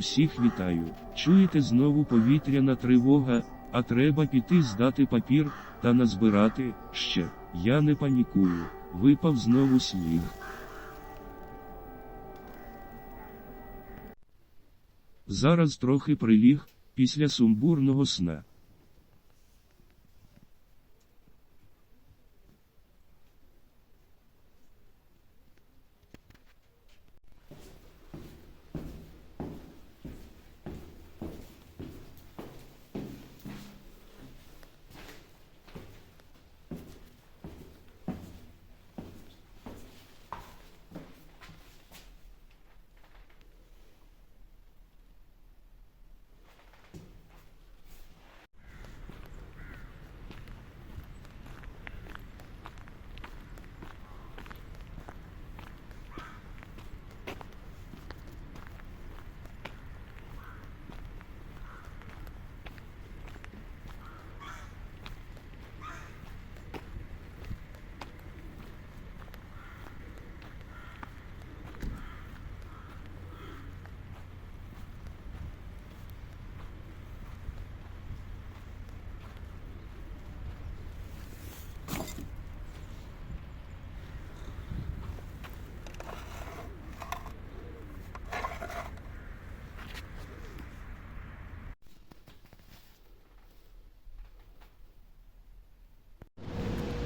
Всіх вітаю. Чуєте знову повітряна тривога, а треба піти здати папір та назбирати ще. Я не панікую. Випав знову сніг. Зараз трохи приліг після сумбурного сна.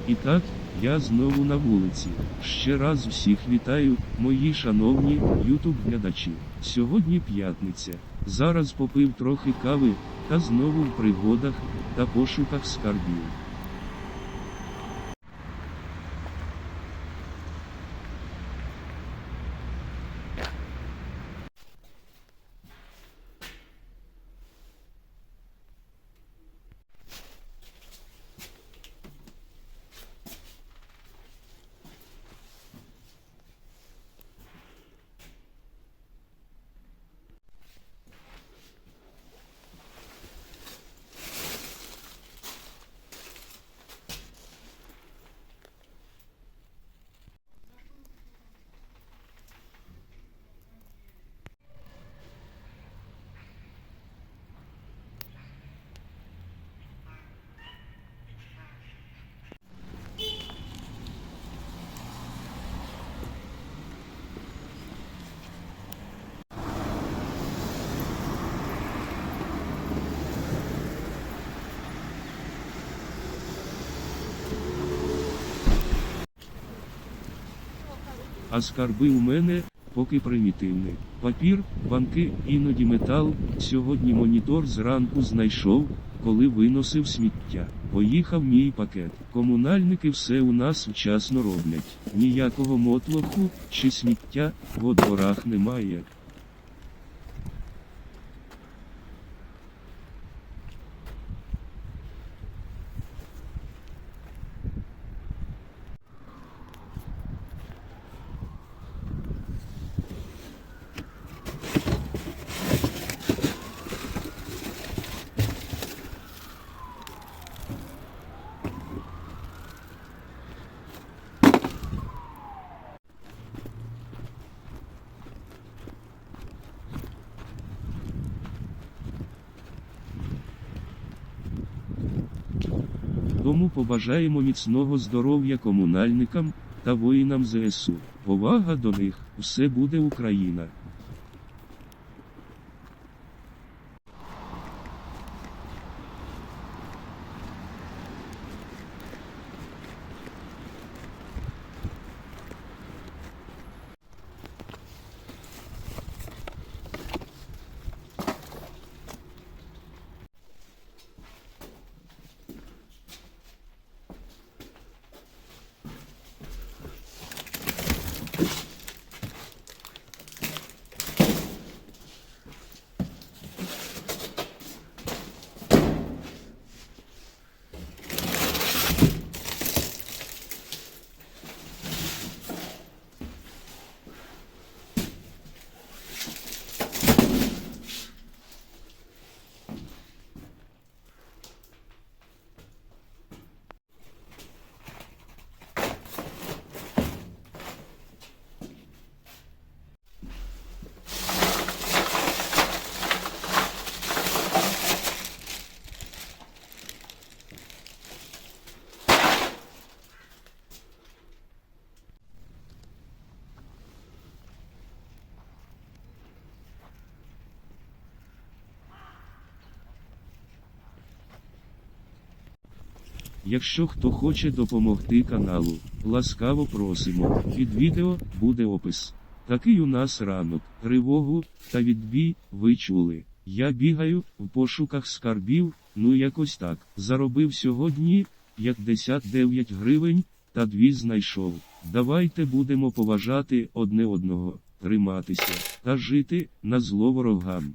І так, я знову на вулиці. Ще раз всіх вітаю, мої шановні ютуб глядачі. Сьогодні п'ятниця. Зараз попив трохи кави, та знову в пригодах та пошуках скарбів. А скарби у мене поки примітивні. Папір, банки, іноді метал. Сьогодні монітор зранку знайшов, коли виносив сміття. Поїхав мій пакет. Комунальники все у нас вчасно роблять. Ніякого мотлоху чи сміття в дворах немає. Тому побажаємо міцного здоров'я комунальникам та воїнам ЗСУ. Повага до них, все буде Україна. Якщо хто хоче допомогти каналу, ласкаво просимо. Під відео буде опис. Такий у нас ранок, тривогу та відбій, ви чули. Я бігаю в пошуках скарбів, ну якось так. Заробив сьогодні 59 гривень, та дві знайшов. Давайте будемо поважати одне одного, триматися та жити на зло ворогам.